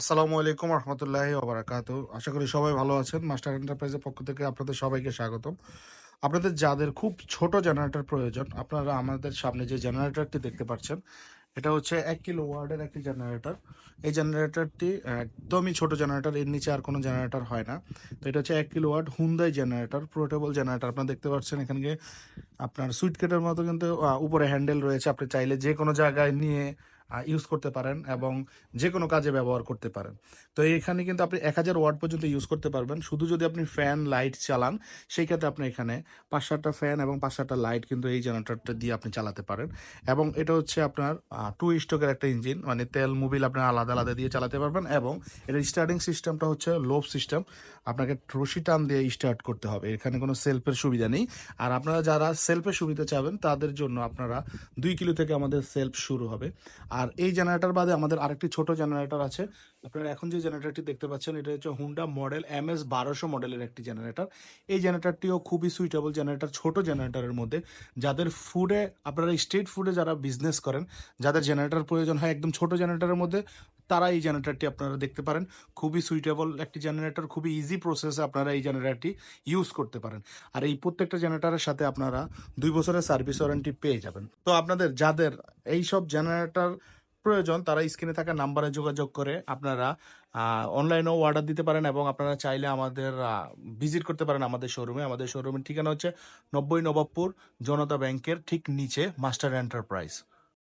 আসসালামু আলাইকুম রহমতুল্লাহি ওবরাকাতু। আশা করি সবাই ভালো আছেন। মাস্টার এন্টারপ্রাইজের পক্ষ থেকে আপনাদের সবাইকে স্বাগতম। আপনাদের যাদের খুব ছোট জেনারেটর প্রয়োজন, আপনারা আমাদের সামনে যে জেনারেটরটি দেখতে পাচ্ছেন, এটা হচ্ছে এক কিলো ওয়ার্ডের একটি জেনারেটর। এই জেনারেটরটি একদমই ছোট জেনারেটর, এর নিচে আর কোনো জেনারেটর হয় না। তো এটা হচ্ছে এক kilowatt Hyundai generator, portable generator. আপনারা দেখতে পাচ্ছেন এখানে আপনার সুইটকেটের মতো কিন্তু উপরে হ্যান্ডেল রয়েছে। আপনি চাইলে যে কোনো জায়গায় নিয়ে ইউজ করতে পারেন এবং যে কোনো কাজে ব্যবহার করতে পারেন। তো এখানে কিন্তু আপনি এক হাজার ওয়াট পর্যন্ত ইউজ করতে পারবেন। শুধু যদি আপনি ফ্যান লাইট চালান, সেই ক্ষেত্রে আপনি এখানে পাঁচ সাতটা ফ্যান এবং পাঁচ সাতটা লাইট কিন্তু এই জেনারেটরটা দিয়ে আপনি চালাতে পারেন। এবং এটা হচ্ছে আপনার টু স্ট্রোকের একটা ইঞ্জিন মানে তেল মোবিল আপনি আলাদা আলাদা দিয়ে চালাতে পারবেন এবং এর স্টার্টিং সিস্টেমটা হচ্ছে লোভ সিস্টেম আপনাকে রশি টান দিয়ে স্টার্ট করতে হবে। এখানে কোনো সেলফের সুবিধা নেই। আর আপনারা যারা সেলফের সুবিধা চাবেন, তাদের জন্য আপনারা দুই কিলো থেকে আমাদের সেলফ শুরু হবে। আর এই জেনারেটর বাদে আমাদের আরেকটি ছোট জেনারেটর আছে। আপনারা এখন যে জেনারেটরটি দেখতে পাচ্ছেন, এটা হচ্ছে হুন্ডা মডেল এম এস বারোশো মডেলের একটি জেনারেটর এই জেনারেটরটিও খুবই সুইটেবল জেনারেটর ছোট জেনারেটরের মধ্যে। যাদের ফুডে আপনারা স্ট্রিট ফুডে যারা বিজনেস করেন, যাদের জেনারেটর প্রয়োজন হয় একদম ছোট জেনারেটরের মধ্যে, তারা এই জেনারেটরটি আপনারা দেখতে পারেন। খুবই সুইটেবল একটি জেনারেটর খুবই ইজি প্রসেসে আপনারা এই জেনারেটরটি ইউজ করতে পারেন। আর এই প্রত্যেকটা জেনারেটরের সাথে আপনারা দুই বছরের সার্ভিস ওয়ারেন্টি পেয়ে যাবেন। তো আপনাদের, যাদের এই সব জেনারেটর প্রয়োজন, তারা স্ক্রিনে থাকা নাম্বারে যোগাযোগ করে আপনারা অনলাইনেও অর্ডার দিতে পারেন এবং আপনারা চাইলে আমাদের ভিজিট করতে পারেন আমাদের শোরুমে আমাদের শোরুমের ঠিকানা হচ্ছে নব্বই নবাবপুর জনতা ব্যাংকের ঠিক নিচে মাস্টার এন্টারপ্রাইজ